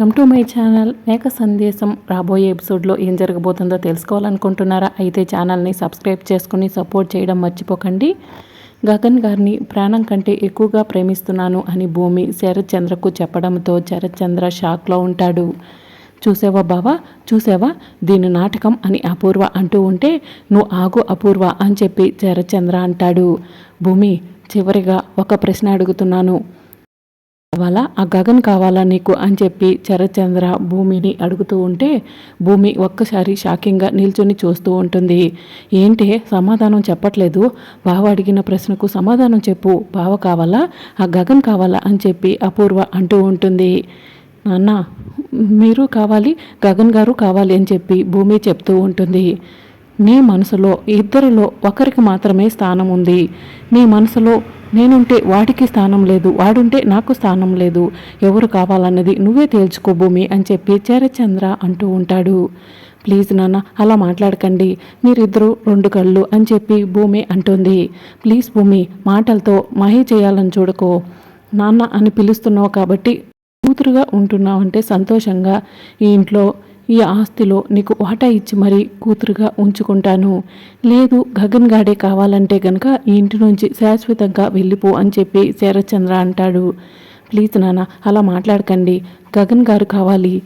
Welcome to my channel. మేక సందేశం రాబోయే ఎపిసోడ్లో ఏం జరగబోతుందో తెలుసుకోవాలనుకుంటున్నారా? అయితే ఛానల్ని సబ్స్క్రైబ్ చేసుకుని సపోర్ట్ చేయడం మర్చిపోకండి. గగన్ గారిని ప్రాణం కంటే ఎక్కువగా ప్రేమిస్తున్నాను అని భూమి శరత్ చంద్రకు చెప్పడంతో శరత్ చంద్ర షాక్లో ఉంటాడు. చూసావా బావా? చూసావా? దీని నాటకం అని అపూర్వ అంటూ ఉంటే నువ్వు ఆగు అపూర్వ అని చెప్పి శరత్చంద్ర అంటాడు. భూమి చివరిగా ఒక ప్రశ్న అడుగుతున్నాను. కావాలా? ఆ గగన్ కావాలా నీకు? అని చెప్పి చరచంద్ర భూమిని అడుగుతూ ఉంటే భూమి ఒక్కసారి షాకింగ్గా నిల్చొని చూస్తూ ఉంటుంది. ఏంటి? సమాధానం చెప్పట్లేదు. బావ అడిగిన ప్రశ్నకు సమాధానం చెప్పు. బావ కావాలా? ఆ గగన్ కావాలా? అని చెప్పి అపూర్వ అంటూ ఉంటుంది. నాన్న మీరు కావాలి గగన్ గారు కావాలి అని చెప్పి భూమి చెప్తూ ఉంటుంది. నీ మనసులో ఇద్దరిలో ఒకరికి మాత్రమే స్థానం ఉంది. నీ మనసులో నేనుంటే వాడికి స్థానం లేదు వాడుంటే నాకు స్థానం లేదు. ఎవరు కావాలన్నది నువ్వే తేల్చుకో భూమి అని చెప్పి చరచంద్ర అంటూ ఉంటాడు. ప్లీజ్ నాన్న అలా మాట్లాడకండి. మీరిద్దరూ రెండు కళ్ళు అని చెప్పి భూమి అంటుంది. ప్లీజ్ భూమి మాటలతో మహి చేయాలని చూడకో. నాన్న అని పిలుస్తున్నావు కాబట్టి కూతురుగా ఉంటున్నావంటే సంతోషంగా. ఈ ఇంట్లో ఈ ఆస్తిలో నీకు వాటా ఇచ్చి మరీ కూతురుగా ఉంచుకుంటాను. లేదు గగన్ గాడే కావాలంటే గనక ఈ ఇంటి నుంచి శాశ్వతంగా వెళ్ళిపో అని చెప్పి శరత్చంద్ర అంటాడు. ప్లీజ్ నాన్న అలా మాట్లాడకండి. గగన్ గారు కావాలి.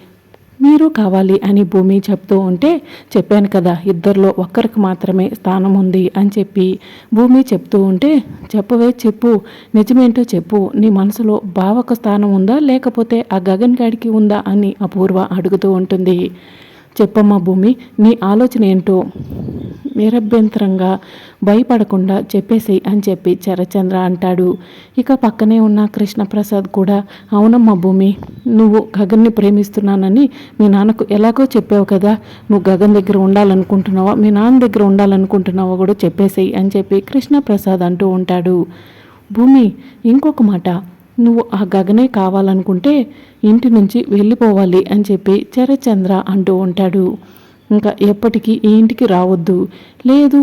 మీరు కావాలి అని భూమి చెప్తూ ఉంటే చెప్పాను కదా ఇద్దరిలో ఒక్కరికి మాత్రమే స్థానం ఉంది అని చెప్పి. భూమి చెప్తూ ఉంటే చెప్పవే చెప్పు నిజమేంటో చెప్పు నీ మనసులో బావక స్థానం ఉందా లేకపోతే ఆ గగన్ గాడికి ఉందా అని అపూర్వ అడుగుతూ ఉంటుంది. చెప్పమ్మా భూమి నీ ఆలోచన ఏంటో? నిరభ్యంతరంగా భయపడకుండా చెప్పేసేయి అని చెప్పి చరచంద్ర అంటాడు. ఇక పక్కనే ఉన్న కృష్ణప్రసాద్ కూడా అవునమ్మా భూమి నువ్వు గగన్ని ప్రేమిస్తున్నానని మీ నాన్నకు ఎలాగో చెప్పావు కదా. నువ్వు గగన్ దగ్గర ఉండాలనుకుంటున్నావా? మీ నాన్న దగ్గర ఉండాలనుకుంటున్నావా కూడా చెప్పేసేయి అని చెప్పి కృష్ణప్రసాద్ అంటూ ఉంటాడు. భూమి ఇంకొక మాట నువ్వు ఆ గగనే కావాలనుకుంటే ఇంటి నుంచి వెళ్ళిపోవాలి అని చెప్పి చరచంద్ర అంటూ ఉంటాడు. ఇంకా ఎప్పటికీ ఈ ఇంటికి రావద్దు. లేదు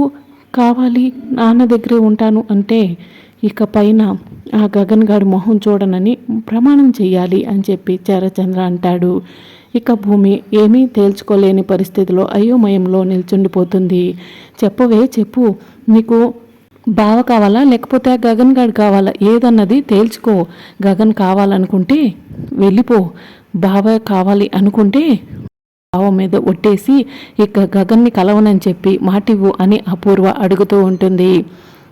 కావాలి నాన్న దగ్గరే ఉంటాను అంటే ఇక పైన ఆ గగన్ గారి మొహం చూడనని ప్రమాణం చెయ్యాలి అని చెప్పి చరచంద్ర అంటాడు. ఇక భూమి ఏమీ తేల్చుకోలేని పరిస్థితిలో అయోమయంలో నిల్చుండిపోతుంది. చెప్పవే చెప్పు నీకు బావ కావాలా? లేకపోతే గగన్ గారు కావాలా? ఏదన్నది తేల్చుకో. గగన్ కావాలనుకుంటే వెళ్ళిపో. బావ కావాలి అనుకుంటే బావ మీద ఒట్టేసి ఇక గగన్ని కలవనని చెప్పి మాటివ్వు అని అపూర్వ అడుగుతూ ఉంటుంది.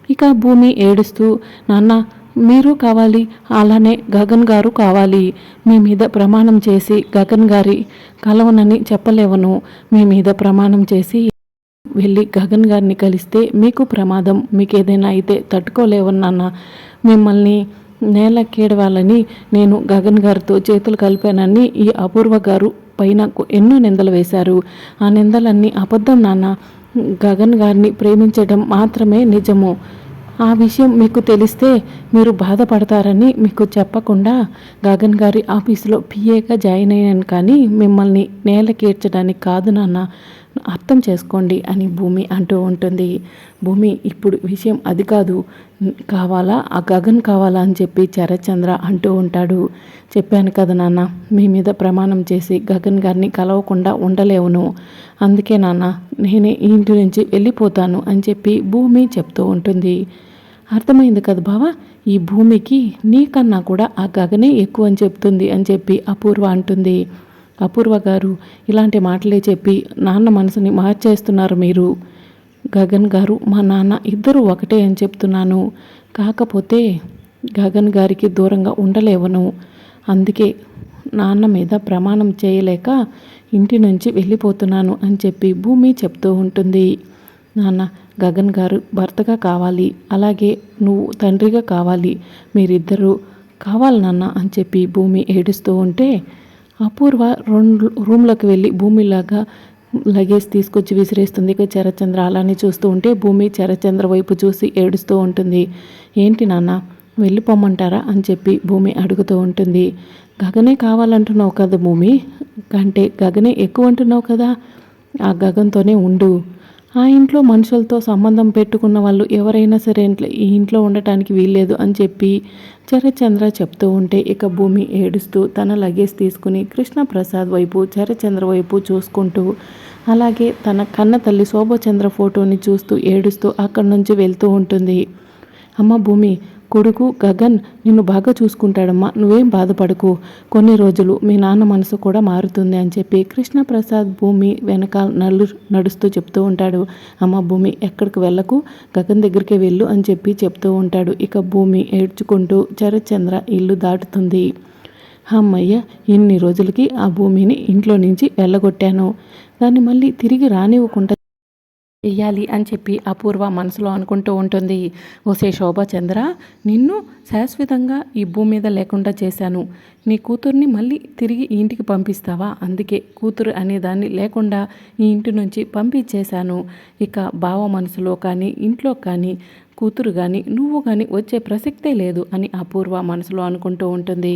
ఇక భూమి ఏడుస్తూ నాన్న మీరు కావాలి. అలానే గగన్ గారు కావాలి. మీ మీద ప్రమాణం చేసి గగన్ గారి కలవనని చెప్పలేవను. మీ మీద ప్రమాణం చేసి వెళ్ళి గగన్ గారిని కలిస్తే మీకు ప్రమాదం మీకు ఏదైనా అయితే తట్టుకోలేవన్నాన్న మిమ్మల్ని నేలకేడవాలని నేను గగన్ గారితో చేతులు కలిపానని ఈ అపూర్వ గారు పైన ఎన్నో నిందలు వేశారు. ఆ నిందలన్నీ అబద్ధం నాన్న. గగన్ గారిని ప్రేమించడం మాత్రమే నిజము. ఆ విషయం మీకు తెలిస్తే మీరు బాధపడతారని మీకు చెప్పకుండా గగన్ గారి ఆఫీసులో పిఏగా జాయిన్ అయ్యాను కానీ మిమ్మల్ని నేలకీర్చడానికి కాదు నాన్న. అర్థం చేసుకోండి అని భూమి అంటూ ఉంటుంది. భూమి ఇప్పుడు విషయం అది కాదు. కావాలా? ఆ గగన్ కావాలా అని చెప్పి చరచంద్ర అంటూ ఉంటాడు. చెప్పాను కదా నాన్న మీ మీద ప్రమాణం చేసి గగన్ గారిని కలవకుండా ఉండలేవును. అందుకే నాన్న నేనే ఇంటి నుంచి వెళ్ళిపోతాను అని చెప్పి భూమి చెప్తూ ఉంటుంది. అర్థమైంది కదా బావా? ఈ భూమికి నీకన్నా కూడా ఆ గగనే ఎక్కువ అని చెప్తుంది అని చెప్పి అపూర్వ అంటుంది. అపూర్వ గారు ఇలాంటి మాటలే చెప్పి నాన్న మనసుని మార్చేస్తున్నారు మీరు. గగన్ గారు మా నాన్న ఇద్దరు ఒకటే అని చెప్తున్నాను. కాకపోతే గగన్ గారికి దూరంగా ఉండలేవను. అందుకే నాన్న మీద ప్రమాణం చేయలేక ఇంటి నుంచి వెళ్ళిపోతున్నాను అని చెప్పి భూమి చెప్తూ ఉంటుంది. నాన్న గగన్ గారు భర్తగా కావాలి. అలాగే నువ్వు తండ్రిగా కావాలి. మీరిద్దరూ కావాలి నాన్న అని చెప్పి భూమి ఏడుస్తూ ఉంటే అపూర్వ రెండు రూమ్లోకి వెళ్ళి భూమిలాగా లగేజ్ తీసుకొచ్చి విసిరేస్తుంది. ఇక చరచంద్ర అలానే చూస్తూ ఉంటే భూమి చరచంద్ర వైపు చూసి ఏడుస్తూ ఉంటుంది. ఏంటి నాన్న వెళ్ళిపోమంటారా? అని చెప్పి భూమి అడుగుతూ ఉంటుంది. గగనే కావాలంటున్నావు కదా భూమి? అంటే గగనే ఎక్కువ అంటున్నావు కదా? ఆ గగంతోనే ఉండు. ఆ ఇంట్లో మనుషులతో సంబంధం పెట్టుకున్న వాళ్ళు ఎవరైనా సరే ఇంట్లో ఈ ఇంట్లో ఉండటానికి వీల్లేదు అని చెప్పి చరచంద్ర చెప్తూ ఉంటే ఇక భూమి ఏడుస్తూ తన లగేజ్ తీసుకుని కృష్ణప్రసాద్ వైపు చరచంద్ర వైపు చూసుకుంటూ అలాగే తన కన్న తల్లి శోభచంద్ర ఫోటోని చూస్తూ ఏడుస్తూ అక్కడి నుంచి వెళ్తూ ఉంటుంది. అమ్మ భూమి కొడుకు గగన్ నిన్ను బాగా చూసుకుంటాడమ్మా నువ్వేం బాధపడకు. కొన్ని రోజులు మీ నాన్న మనసు కూడా మారుతుంది అని చెప్పి కృష్ణప్రసాద్ భూమి వెనకాల నల్లు నడుస్తూ చెప్తూ ఉంటాడు. అమ్మ భూమి ఎక్కడికి వెళ్ళకు? గగన్ దగ్గరికి వెళ్ళు అని చెప్పి చెప్తూ ఉంటాడు. ఇక భూమి ఏడ్చుకుంటూ చరచంద్ర ఇల్లు దాటుతుంది. అమ్మయ్య ఇన్ని రోజులకి ఆ భూమిని ఇంట్లో నుంచి వెళ్ళగొట్టాను. దాన్ని మళ్ళీ తిరిగి రానివ్వకుండా వెయ్యాలి అని చెప్పి అపూర్వ మనసులో అనుకుంటూ ఉంటుంది. ఓసే శోభాచంద్ర నిన్ను శాశ్వతంగా ఈ భూమి మీద లేకుండా చేశాను. నీ కూతుర్ని మళ్ళీ తిరిగి ఈ ఇంటికి పంపిస్తావా? అందుకే కూతురు అనే దాన్ని లేకుండా ఈ ఇంటి నుంచి పంపించేశాను. ఇక బావ మనసులో కానీ ఇంట్లో కానీ కూతురు కానీ నువ్వు కానీ వచ్చే ప్రసక్తే లేదు అని అపూర్వ మనసులో అనుకుంటూ ఉంటుంది.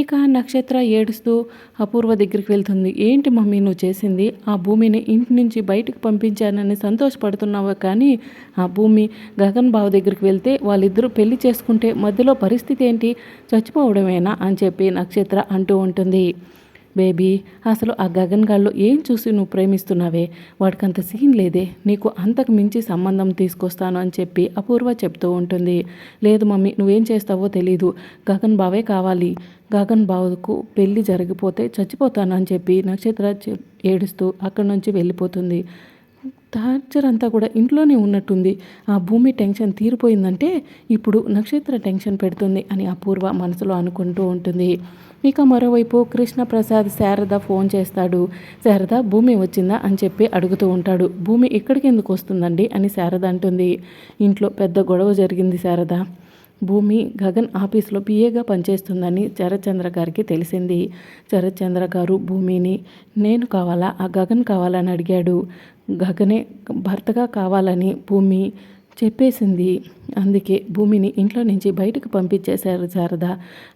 ఇక నక్షత్ర ఏడుస్తూ అపూర్వ దగ్గరికి వెళ్తుంది. ఏంటి మమ్మీ నువ్వు చేసింది? ఆ భూమిని ఇంటి నుంచి బయటకు పంపించానని సంతోషపడుతున్నావు? కానీ ఆ భూమి గగన్ బావ దగ్గరికి వెళ్తే వాళ్ళిద్దరూ పెళ్ళి చేసుకుంటే మధ్యలో పరిస్థితి ఏంటి? చచ్చిపోవడమేనా? అని చెప్పి నక్షత్ర అంటూ ఉంటుంది. బేబీ అసలు ఆ గగన్ గాల్లో ఏం చూసి నువ్వు ప్రేమిస్తున్నావే? వాడికి అంత సీన్ లేదే. నీకు అంతకు మించి సంబంధం తీసుకొస్తాను అని చెప్పి అపూర్వ చెప్తూ ఉంటుంది. లేదు మమ్మీ నువ్వేం చేస్తావో తెలీదు. గగన్ బావే కావాలి. గగన్ బావుకు పెళ్ళి జరిగిపోతే చచ్చిపోతాను అని చెప్పి నక్షత్ర ఏడుస్తూ అక్కడి నుంచి వెళ్ళిపోతుంది. టార్చర్ అంతా కూడా ఇంట్లోనే ఉన్నట్టుంది. ఆ భూమి టెన్షన్ తీరిపోయిందంటే ఇప్పుడు నక్షత్ర టెన్షన్ పెడుతుంది అని అపూర్వ మనసులో అనుకుంటూ ఉంటుంది. ఇక మరోవైపు కృష్ణప్రసాద్ శారద ఫోన్ చేస్తాడు. శారద భూమి వచ్చిందా? అని చెప్పి అడుగుతూ ఉంటాడు. భూమి ఇక్కడికి ఎందుకు వస్తుందండి? అని శారద అంటుంది. ఇంట్లో పెద్ద గొడవ జరిగింది శారద. భూమి గగన్ ఆఫీస్లో పిఏగా పనిచేస్తుందని చరచంద్ర గారికి తెలిసింది. చరచంద్ర గారు భూమిని నేను కావాలా? ఆ గగన్ కావాలని అడిగాడు. గగనే భర్తగా కావాలని భూమి చెప్పేసింది. అందుకే భూమిని ఇంట్లో నుంచి బయటకు పంపించేశారు శారద.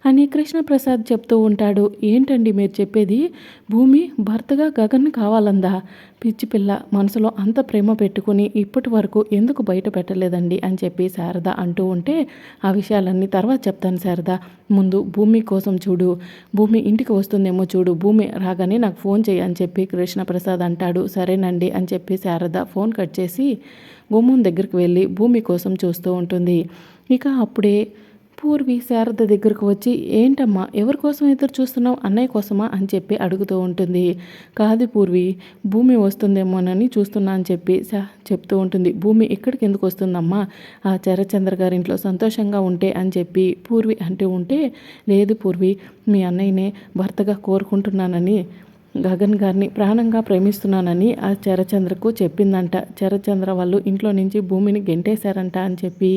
అని కృష్ణప్రసాద్ చెప్తూ ఉంటాడు. ఏంటండి మీరు చెప్పేది? భూమి భర్తగా గగన్ కావాలందా? పిచ్చి పిల్ల మనసులో అంత ప్రేమ పెట్టుకుని ఇప్పటి వరకు ఎందుకు బయట పెట్టలేదండి అని చెప్పి శారద అంటూ ఉంటే ఆ విషయాలన్నీ తర్వాత చెప్తాను శారద. ముందు భూమి కోసం చూడు భూమి ఇంటికి వస్తుందేమో చూడు భూమి రాగానే నాకు ఫోన్ చేయి అని చెప్పి కృష్ణప్రసాద్ అంటాడు. సరేనండి అని చెప్పి శారద ఫోన్ కట్ చేసి గుమ్మం దగ్గరికి వెళ్ళి భూమి కోసం చూస్తూ ఉంటుంది. ఇక అప్పుడే పూర్వి శారద దగ్గరకు వచ్చి ఏంటమ్మా ఎవరి కోసం ఎదురు చూస్తున్నావు? అన్నయ్య కోసమా? అని చెప్పి అడుగుతూ ఉంటుంది. కాదు పూర్వి భూమి వస్తుందేమోనని చూస్తున్నా అని చెప్పి చెప్తూ ఉంటుంది. భూమి ఎక్కడికి ఎందుకు వస్తుందమ్మా? ఆ చరచంద్ర గారి ఇంట్లో సంతోషంగా ఉంటే అని చెప్పి పూర్వి అంటూ ఉంటే లేదు పూర్వి మీ అన్నయ్యనే భర్తగా కోరుకుంటున్నానని గగన్ గారిని ప్రాణంగా ప్రేమిస్తున్నానని ఆ చరచంద్రకు చెప్పిందంట. చరచంద్ర వాళ్ళు ఇంట్లో నుంచి భూమిని గెంటేశారంట అని చెప్పి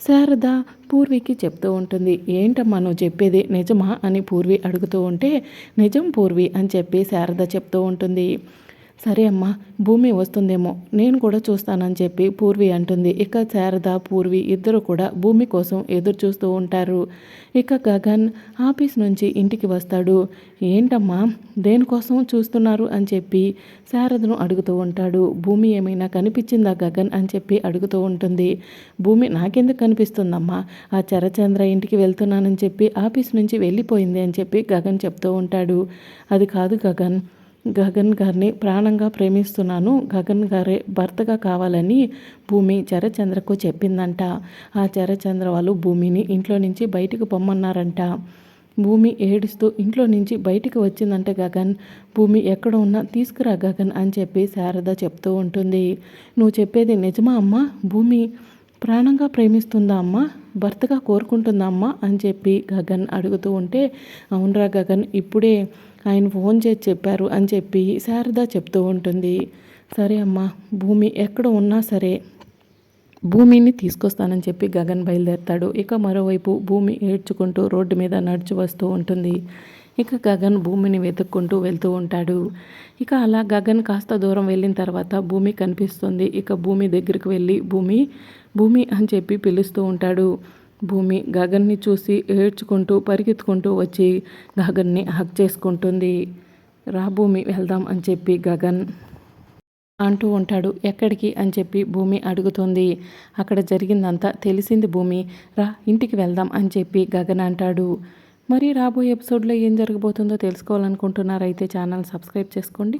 శారద పూర్వికి చెప్తూ ఉంటుంది. ఏంటమ్మా నువ్వు చెప్పేది నిజమా? అని పూర్వి అడుగుతూ ఉంటే నిజం పూర్వి అని చెప్పి శారద చెప్తూ ఉంటుంది. సరే అమ్మా భూమి వస్తుందేమో నేను కూడా చూస్తానని చెప్పి పూర్వి అంటుంది. ఇక శారద పూర్వి ఇద్దరు కూడా భూమి కోసం ఎదురు చూస్తూ ఉంటారు. ఇక గగన్ ఆఫీస్ నుంచి ఇంటికి వస్తాడు. ఏంటమ్మా దేనికోసం చూస్తున్నారు అని చెప్పి శారదను అడుగుతూ ఉంటాడు. భూమి ఏమైనా కనిపించిందా గగన్ అని చెప్పి అడుగుతూ ఉంటుంది. భూమి నాకెందుకు కనిపిస్తుందమ్మా? ఆ చరచంద్ర ఇంటికి వెళ్తున్నానని చెప్పి ఆఫీస్ నుంచి వెళ్ళిపోయింది అని చెప్పి గగన్ చెప్తూ ఉంటాడు. అది కాదు గగన్ గగన్ గారిని ప్రాణంగా ప్రేమిస్తున్నాను. గగన్ గారే భర్తగా కావాలని భూమి చరచంద్రకు చెప్పిందంట. ఆ చరచంద్ర వాళ్ళు భూమిని ఇంట్లో నుంచి బయటకు పొమ్మన్నారంట. భూమి ఏడుస్తూ ఇంట్లో నుంచి బయటికి వచ్చిందంటే గగన్. భూమి ఎక్కడ ఉన్నా తీసుకురా గగన్ అని చెప్పి శారద చెప్తూ ఉంటుంది. నువ్వు చెప్పేది నిజమా అమ్మా? భూమి ప్రాణంగా ప్రేమిస్తుందా అమ్మ? భర్తగా కోరుకుంటుందా అమ్మ? అని చెప్పి గగన్ అడుగుతూ ఉంటే అవునరా గగన్ ఇప్పుడే ఆయన ఫోన్ చేసి చెప్పారు అని చెప్పి శారద చెప్తూ ఉంటుంది. సరే అమ్మా భూమి ఎక్కడ ఉన్నా సరే భూమిని తీసుకొస్తానని చెప్పి గగన్ బయలుదేరతాడు. ఇక మరోవైపు భూమి ఏడ్చుకుంటూ రోడ్డు మీద నడిచి వస్తూ ఉంటుంది. ఇక గగన్ భూమిని వెతుక్కుంటూ వెళ్తూ ఉంటాడు. ఇక అలా గగన్ కాస్త దూరం వెళ్ళిన తర్వాత భూమి కనిపిస్తుంది. ఇక భూమి దగ్గరికి వెళ్ళి భూమి భూమి అని చెప్పి పిలుస్తూ ఉంటాడు. భూమి గగన్ని చూసి ఏడ్చుకుంటూ పరిగెత్తుకుంటూ వచ్చి గగన్ని హక్ చేసుకుంటుంది. రా భూమి వెళ్దాం అని చెప్పి గగన్ అంటూ ఉంటాడు. ఎక్కడికి అని చెప్పి భూమి అడుగుతుంది. అక్కడ జరిగిందంతా తెలిసింది భూమి. రా ఇంటికి వెళ్దాం అని చెప్పి గగన్ అంటాడు. మరి రాబోయే ఎపిసోడ్లో ఏం జరగబోతుందో తెలుసుకోవాలనుకుంటున్నారైతే ఛానల్ సబ్స్క్రైబ్ చేసుకోండి.